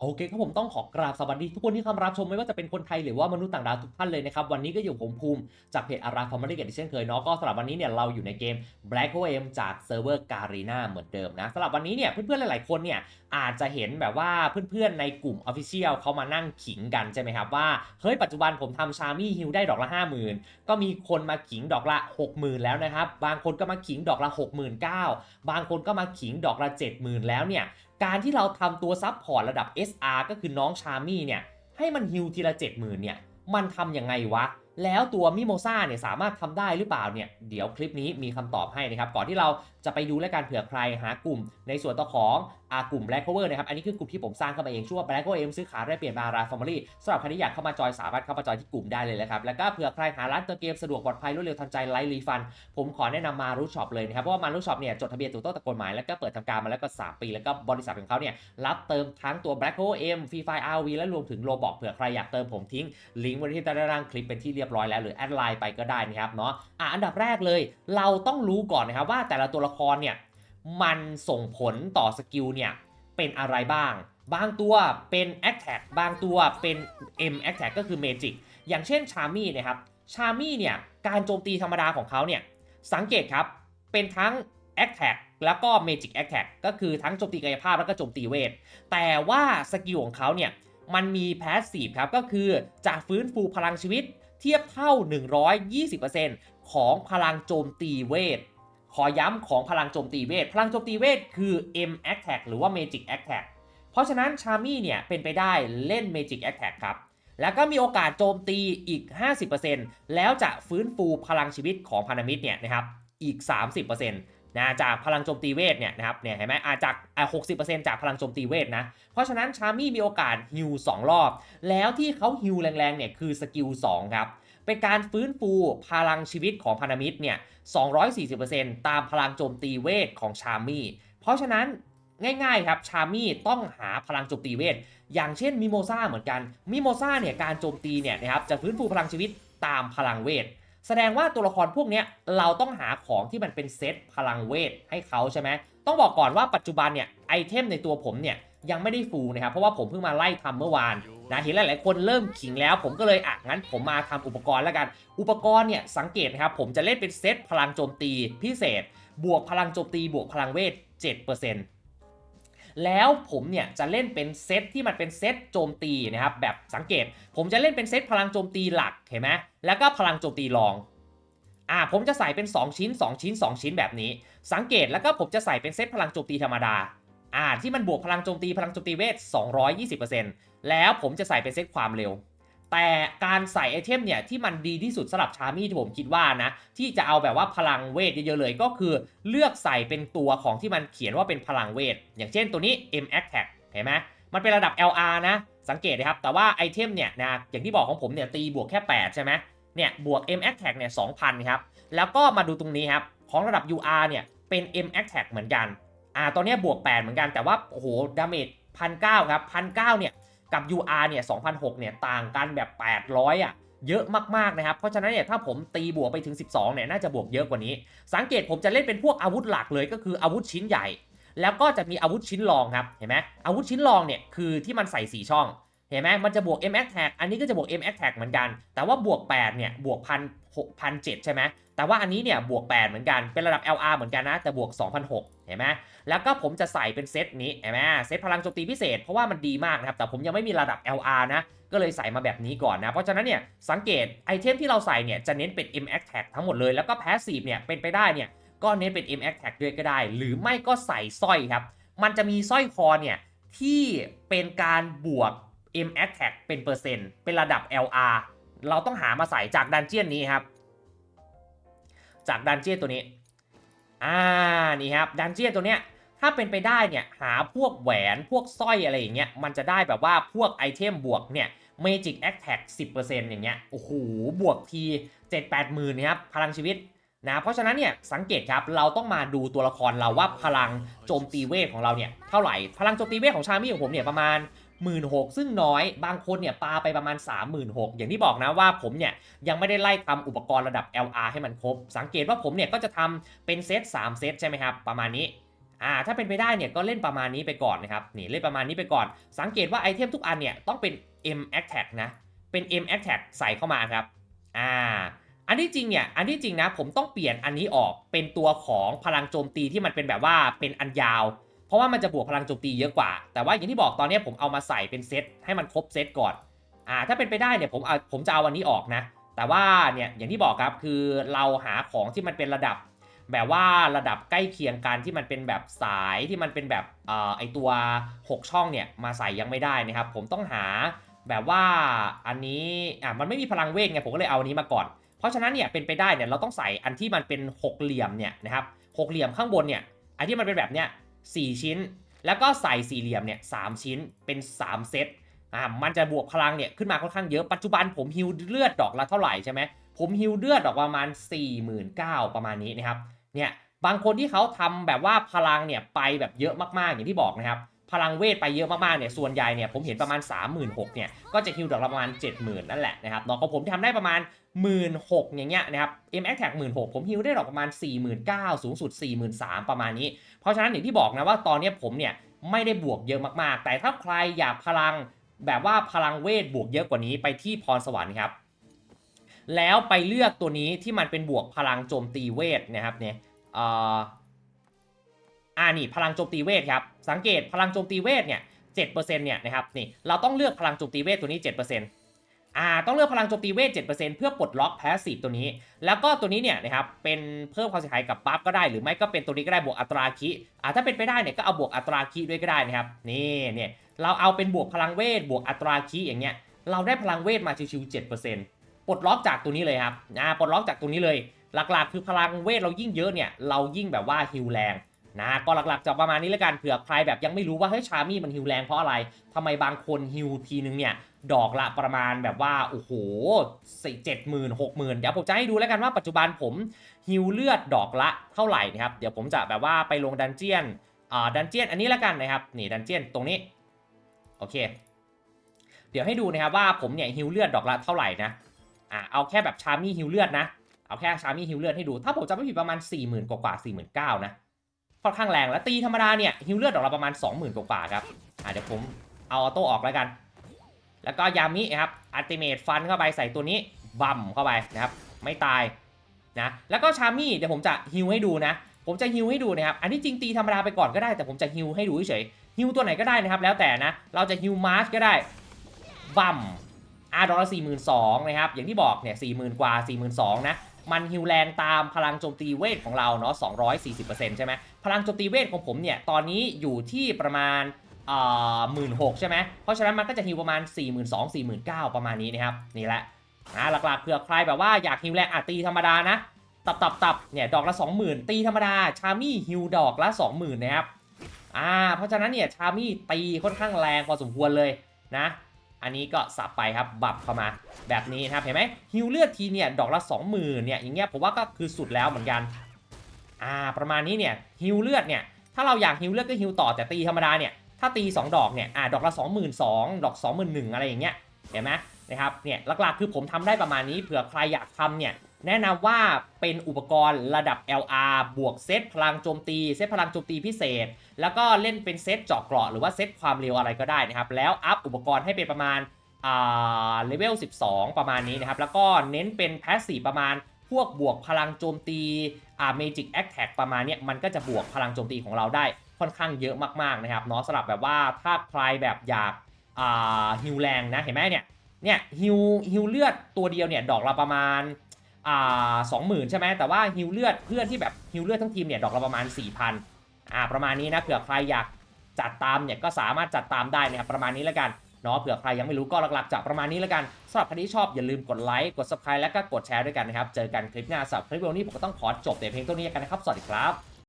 โอเคครับผมต้องขอกราบสวัสดีทุกคนที่เข้ารับชมไม่ว่าจะเป็นคนไทยหรือว่ามนุษย์ต่างดาวทุกท่านเลยนะครับ วันนี้ก็อยู่ผมภูมิจากเพจอาราฟอร์มารีกันเช่นเคยเนาะก็สำหรับวันนี้เนี่ยเราอยู่ในเกม Black o m จากเซิร์ฟเวอร์การีนาเหมือนเดิมนะสำหรับวันนี้เนี่ยเพื่อนๆหลายๆคนเนี่ยอาจจะเห็นแบบว่าเพื่อนๆในกลุ่ม Official เขามานั่งขิงกันใช่ไหมครับว่าเฮ้ยปัจจุบันผมทำชามี่ฮิลได้ดอกละ 50,000 ก็มีคนมาขิงดอกละ 60,000 แล้วนะครับบางคนก็มาขิงดอกละ 69,000 บางคนก็มาขิงดอกละ 70,000 แล้วเนี่ย การที่เราทำตัวซับพอร์ตระดับ SR ก็คือน้องชามี่เนี่ยให้มันฮิวทีละ70,000เนี่ยมันทำยังไงวะ แล้วตัวมิโมซ่าเนี่ยสามารถทำได้หรือเปล่าเนี่ยเดี๋ยวคลิปนี้มีคำตอบให้นะครับ ก่อนที่เราจะไปดูและการเผื่อใครหากลุ่มในส่วนต่อของกลุ่ม Black Cover นะครับ อันนี้คือกลุ่มที่ผมสร้างขึ้นมาเองชื่อว่า Black Cover M ซื้อขายได้เปลี่ยนบาราฟอร์มารีสำหรับใครที่อยากเข้ามาจอยสามารถเข้ามาจอยที่กลุ่มได้เลยนะครับ แล้วก็เผื่อใครหาร้านเติมเกมสะดวกปลอดภัยรวดเร็วทันใจไร้รีฟัน ผมขอแนะนำมารูช็อปเลยนะครับ เพราะว่ามารูช็อปเนี่ยจดทะเบียนถูกต้องตามกฎหมายแล้วก็เปิดทำการมาแล้วก็ 3 ปี แล้วก็บริษัทของเขาเนี่ยรับเติมทั้งตัว Black Hole M Free Fire RV และรวมถึงโลบอกเผื่อใครอยากเติมผมทิ้งลิงก์ไว้ที่ใต้ด้านล่างคลิปเป็นที่เรียบร้อยแล้วหรือแอดไลน์ไปก็ได้นะครับเนาะอะอันดับแรกเลย เราต้องรู้ก่อนนะครับว่าแต่ละตัวละครเนี่ย มันส่งผลต่อสกิลเนี่ย เป็นอะไรบ้าง บางตัวเป็น a t t a c k บางตัวเป็น M a t t a c k ก็คือ Magic อย่างเช่นชามี่นะครับชามี่เนี่ย การโจมตีธรรมดาของเขาเนี่ย สังเกตครับ เป็นทั้ง a t t a c k แล้วก็ Magic a t t a c k ก็คือทั้งโจมตีกายภาพแล้วก็โจมตีเวท แต่ว่าสกิลของเขาเนี่ย มันมีแพสซีฟครับ ก็คือจะฟื้นฟูพลังชีวิตเทียบเท่า 120%ของพลังโจมตีเวท ขอย้ำของพลังโจมตีเวท พลังโจมตีเวทคือ M Attack หรือว่า Magic Attack เพราะฉะนั้นชามี่เนี่ยเป็นไปได้เล่น Magic Attack ครับ แล้วก็มีโอกาสโจมตีอีก 50%แล้วจะฟื้นฟูพลังชีวิตของพันธมิตรเนี่ยนะครับอีก 30% นะจากพลังโจมตีเวทเนี่ยนะครับเนี่ยเห็นไหมอาจากอะ60%จากพลังโจมตีเวทนะ เพราะฉะนั้นชามี่มีโอกาสฮิว2รอบ แล้วที่เขาฮิวแรงๆเนี่ยคือสกิล2ครับเป็นการฟื้นฟูพลังชีวิตของพันธมิตรเนี่ย 240%ตามพลังโจมตีเวทของชามี่ เพราะฉะนั้นง่ายๆครับ ชามี่ต้องหาพลังโจมตีเวท อย่างเช่นมิโมซ่าเหมือนกัน มิโมซ่าเนี่ยการโจมตีเนี่ยนะครับจะฟื้นฟูพลังชีวิตตามพลังเวท แสดงว่าตัวละครพวกนี้เราต้องหาของที่มันเป็นเซตพลังเวทให้เขาใช่ไหมต้องบอกก่อนว่าปัจจุบันเนี่ยไอเทมในตัวผมเนี่ยยังไม่ได้ฟูนะครับเพราะว่าผมเพิ่งมาไล่ทำเมื่อวานนะเห็นหลายๆคนเริ่มขิงแล้ว ผมก็เลยอะงั้นผมมาทำอุปกรณ์แล้วกัน อุปกรณ์เนี่ยสังเกตนะครับผมจะเล่นเป็นเซตพลังโจมตีพิเศษ บวกพลังโจมตีบวกพลังเวท 7% แล้วผมเนี่ยจะเล่นเป็นเซตที่มันเป็นเซตโจมตีนะครับแบบสังเกต ผมจะเล่นเป็นเซตพลังโจมตีหลักเห็นไหมแล้วก็พลังโจมตีรองอ่าผมจะใส่เป็น 2 ชิ้น 2 ชิ้น 2 ชิ้นแบบนี้ สังเกตแล้วก็ผมจะใส่เป็นเซตพลังโจมตีธรรมดาอ่าที่มันบวกพลังโจมตีพลังโจมตีเวท 220%แล้วผมจะใส่เป็นเซตความเร็ว แต่การใส่ไอเทมเนี่ยที่มันดีที่สุดสำหรับชามี่ที่ผมคิดว่านะที่จะเอาแบบว่าพลังเวทเยอะๆเลยก็คือเลือกใส่เป็นตัวของที่มันเขียนว่าเป็นพลังเวท อย่างเช่นตัวนี้ M Attack เห็นไหมมันเป็นระดับ LR นะ สังเกตนะครับ แต่ว่าไอเทมเนี่ยนะอย่างที่บอกของผมเนี่ยตีบวกแค่ 8 ใช่ไหมเนี่ยบวก M Attack เนี่ย2,000 ครับ แล้วก็มาดูตรงนี้ครับ ของระดับ UR เนี่ยเป็น M Attack เหมือนกันอ่าตอนนี้บวก 8 เหมือนกันแต่ว่าโอ้โหดาเมจ1,900ครับ1,900เนี่ย กับ UR เนี่ย2,006เนี่ยต่างกันแบบ 800อะเยอะมากๆนะครับ เพราะฉะนั้นเนี่ยถ้าผมตีบวกไปถึง 12เนี่ยน่าจะบวกเยอะกว่านี้ สังเกตผมจะเล่นเป็นพวกอาวุธหลักเลยก็คืออาวุธชิ้นใหญ่ แล้วก็จะมีอาวุธชิ้นรองครับเห็นไหมอาวุธชิ้นรองเนี่ยคือที่มันใส่ 4 ช่องเห็นไหมมันจะบวก M Attack อันนี้ก็จะบวก M Attack เหมือนกัน แต่ว่าบวก 8 เนี่ย บวกพันหกพันเจ็ดใช่ไหม แต่ว่าอันนี้เนี่ย บวก 8 เหมือนกัน เป็นระดับ LR เหมือนกันนะ แต่บวก 2,006 เห็นไหมแล้วก็ผมจะใส่เป็นเซตนี้เห็นไหมเซตพลังโจมตีพิเศษเพราะว่ามันดีมากนะครับ แต่ผมยังไม่มีระดับ LR นะ ก็เลยใส่มาแบบนี้ก่อนนะ เพราะฉะนั้นเนี่ยสังเกตไอเทมที่เราใส่เนี่ยจะเน้นเป็น M Attack ทั้งหมดเลย แล้วก็ Passive เนี่ยเป็นไปได้เนี่ยก็เน้นเป็น M Attack ด้วยก็ได้ หรือไม่ก็ใส่สร้อยครับ มันจะมีสร้อยคอเนี่ยที่เป็นการบวก M Attack เป็นเปอร์เซ็นต์เป็นระดับ LR เราต้องหามาใส่จากดันเจียนนี้ครับ จากดันเจียนตัวนี้ อ่านี่ครับดันเจียนตัวเนี้ยถ้าเป็นไปได้เนี่ยหาพวกแหวนพวกสร้อยอะไรอย่างเงี้ยมันจะได้แบบว่าพวกไอเทมบวกเนี่ย Magic Attack 10%อร์เซ็นต์อย่างเงี้ยโอ้โหบวกที7-8หมื่นนะครับพลังชีวิตนะเพราะฉะนั้นเนี่ยสังเกตครับเราต้องมาดูตัวละครเราว่าพลังโจมตีเวทของเราเนี่ยเท่าไหร่พลังโจมตีเวทของชามี่ของผมเนี่ยประมาณ 1 6ื่นหกซึ่งน้อยบางคนเนี่ยปาไปประมาณ 3 6 0 0 0อย่างที่บอกนะว่าผมเนี่ยยังไม่ได้ไล่ทำอุปกรณ์ระดับ LR ให้มันครบ สังเกตว่าผมเนี่ยก็จะทำเป็นเซต3เซตใช่ไหมครับประมาณนี้อ่าถ้าเป็นไปได้เนี่ยก็เล่นประมาณนี้ไปก่อนนะครับนี่เล่นประมาณนี้ไปก่อน สังเกตว่าไอเทมทุกอันเนี่ยต้องเป็น M Attack นะเป็น M Attack ใส่เข้ามาครับอ่าอันที่จริงเนี่ย อันที่จริงนะ ผมต้องเปลี่ยนอันนี้ออกเป็นตัวของพลังโจมตีที่มันเป็นแบบว่าเป็นอันยาว เพราะว่ามันจะบวกพลังโจมตีเยอะกว่า แต่ว่าอย่างที่บอกตอนนี้ผมเอามาใส่เป็นเซตให้มันครบเซตก่อน อ่า ถ้าเป็นไปได้เนี่ยผมผมจะเอาวันนี้ออกนะ แต่ว่าเนี่ยอย่างที่บอกครับคือเราหาของที่มันเป็นระดับ แบบว่าระดับใกล้เคียงกันที่มันเป็นแบบสายที่มันเป็นแบบเอ่อไอตัว 6 ช่องเนี่ยมาใส่ยังไม่ได้นะครับ ผมต้องหาแบบว่าอันนี้อะมันไม่มีพลังเวทไงผมก็เลยเอาอันนี้มาก่อน เพราะฉะนั้นเนี่ยเป็นไปได้เนี่ยเราต้องใส่อันที่มันเป็นหกเหลี่ยมเนี่ยนะครับหกเหลี่ยมข้างบนเนี่ยอันที่มันเป็นแบบเนี้ย สี่ชิ้น แล้วก็ใส่สี่เหลี่ยมเนี่ยสามชิ้นเป็นสามเซตอ่ามันจะบวกพลังเนี่ยขึ้นมาค่อนข้างเยอะปัจจุบันผมฮิวเลือดดอกละเท่าไหร่ใช่ไหมผมฮิวเลือดดอกประมาณ 4 9 0 0 0ประมาณนี้นะครับเนี่ยบางคนที่เขาทำแบบว่าพลังเนี่ยไปแบบเยอะมากๆอย่างที่บอกนะครับ พลังเวทไปเยอะมากๆเนี่ยส่วนใหญ่เนี่ยผมเห็นประมาณ 3 6 0 0 0เนี่ยก็จะฮิวดอกละประมาณ 70,000 นั่นแหละนะครับเนาะของผมทำได้ประมาณ 1 6ื่นอย่างเงี้ยนะครับ M X Tag 1 6 0 0ผมฮิวได้ดอกประมาณ 4 9 0 0 0 สูงสุด 43,000 ประมาณนี้ เพราะฉะนั้นอย่างที่บอกนะว่าตอนนี้ผมเนี่ยไม่ได้บวกเยอะมากๆ แต่ถ้าใครอยากพลังแบบว่าพลังเวทบวกเยอะกว่านี้ไปที่พรสวรรค์ครับแล้วไปเลือกตัวนี้ที่มันเป็นบวกพลังโจมตีเวทนะครับเนี่ย อ่านี่พลังโจมตีเวทครับ สังเกตพลังโจมตีเวทเนี่ย7%เนี่ยนะครับนี่เราต้องเลือกพลังโจมตีเวทตัวนี้7%อ่าต้องเลือกพลังโจมตีเวท7%เพื่อปลดล็อกแพสซีฟตัวนี้ แล้วก็ตัวนี้เนี่ยนะครับเป็นเพิ่มความเสียหายกับบัฟก็ได้หรือไม่ก็เป็นตัวนี้ก็ได้บวกอัตราคิอ่าถ้าเป็นไปได้เนี่ยก็เอาบวกอัตราคิด้วยก็ได้นะครับนี่เนี่ยเราเอาเป็นบวกพลังเวทบวกอัตราคิอย่างเงี้ยเราได้พลังเวทมาชิวๆ7%ปลดล็อกจากตัวนี้เลยครับอ่าปลดล็อกจากตัวนี้เลย หลักๆ คือพลังเวทเรายิ่งเยอะเนี่ยเรายิ่งแบบว่าฮิวแรง นะก็หลักๆจะประมาณนี้แล้วกันเผื่อใครแบบยังไม่รู้ว่าเฮ้ยชามี่มันฮิวแรงเพราะอะไรทำไมบางคนฮิวทีนึงเนี่ยดอกละประมาณแบบว่าโอ้โหสี่เจ็ดหมื่นหกหมื่นเดี๋ยวผมจะให้ดูแล้วกันว่าปัจจุบันผมฮิวเลือดดอกละเท่าไหร่นะครับเดี๋ยวผมจะแบบว่าไปลงดันเจียนอ่าดันเจียนอันนี้แล้วกันนะครับนี่ดันเจียนตรงนี้โอเค เดี๋ยวให้ดูนะครับว่าผมเนี่ยฮิวเลือดดอกละเท่าไหร่นะอ่าเอาแค่แบบชามี่ฮิวเลือดนะเอาแค่ชามี่ฮิวเลือดให้ดู ถ้าผมจำไม่ผิดประมาณ 4 0,000 กว่ากว่า 4 9 0 0 0นะ ค่อนข้างแรงแล้วตีธรรมดาเนี่ยฮิวเลือดขออกมาประมาณ 20,000กว่ากว่าครับอ่าเดี๋ยวผมเอาออโต้ออกแล้วกัน แล้วก็ยามิครับอัลติเมทฟันเข้าไปใส่ตัวนี้บัมเข้าไปนะครับไม่ตายนะแล้วก็ชามี่เดี๋ยวผมจะฮิวให้ดูนะ ผมจะฮิวให้ดูนะครับอันนี้จริงตีธรรมดาไปก่อนก็ได้แต่ผมจะฮิวให้ดูเฉยฮิวตัวไหนก็ได้นะครับแล้วแต่นะเราจะฮิวมาร์ชก็ได้บัมอาร์ดอลสี่หมื่นสองนะครับอย่างที่บอกเนี่ยสี่หมื่นกว่าสี่หมื่นสองนะมันฮิวแรงตามพลังโจมตีเวทของเราเนาะ240%ใช่ไหม พลังโจมตีเวทของผมเนี่ยตอนนี้อยู่ที่ประมาณหมื่นหกใช่ไหมเพราะฉะนั้นมันก็จะฮิวประมาณ 4 2 0 0 0 4 9 0ประมาณนี้นะครับนี่แหละนะหลักๆเผื่อใครแบบว่าอยากฮิวแรงอะตีธรรมดานะ ตับตับตับเนี่ยดอกละ 20,000 ตีธรรมดา ชามี่ฮิวดอกละ 20,000นะครับอ่าเพราะฉะนั้นเนี่ยชามี่ตีค่อนข้างแรงพอสมควรเลยนะ อันนี้ก็สับไปครับบับเข้ามาแบบนี้นะครับเห็นไหมฮิวเลือดทีเนี่ยดอกละ 20,000เนี่ยอย่างเงี้ยผมว่าก็คือสุดแล้วเหมือนกัน อ่าประมาณนี้เนี่ยฮิวเลือดเนี่ยถ้าเราอยากฮิวเลือดก็ฮิวต่อแต่ตีธรรมดาเนี่ยถ้าตี 2 ดอกเนี่ยอ่าดอกละ 22,000ดอก21,000อะไรอย่างเงี้ยเห็นไหมนะครับเนี่ยหลักๆคือผมทำได้ประมาณนี้เผื่อใครอยากทำเนี่ยแนะนำว่าเป็นอุปกรณ์ระดับ LR บวกเซตพลังโจมตี เซตพลังโจมตีพิเศษ แล้วก็เล่นเป็นเซตเจาะเกราะหรือว่าเซตความเร็วอะไรก็ได้นะครับ แล้วอัพอุปกรณ์ให้เป็นประมาณอ่าเลเวล 12 ประมาณนี้นะครับ แล้วก็เน้นเป็นแพสซีฟประมาณ พวกบวกพลังโจมตีอ่าเมจิกแอคแท็กประมาณเนี้ยมันก็จะบวกพลังโจมตีของเราได้ค่อนข้างเยอะมากๆนะครับเนาะสำหรับแบบว่าถ้าใครแบบอยากอ่าฮิวแรงนะเห็นไหมเนี่ยเนี่ยฮิวฮิวเลือดตัวเดียวเนี่ยดอกละประมาณอ่าสองหมื่นใช่ไหมแต่ว่าฮิวเลือดเพื่อนที่แบบฮิวเลือดทั้งทีมเนี่ยดอกละประมาณ4,000อ่าประมาณนี้นะเผื่อใครอยากจัดตามเนี่ยก็สามารถจัดตามได้นะครับประมาณนี้แล้วกัน เนาะเผื่อใครยังไม่รู้ก็หลักๆจะประมาณนี้แล้วกันสำหรับใครที่ชอบอย่าลืมกดไลค์กด subscribe และก็กดแชร์ด้วยกันนะครับเจอกันคลิปหน้าสำหรับคลิปวิดีโอนี้ผมก็ต้องขอจบแต่เพียงเท่านี้กันนะครับสวัสดีครับ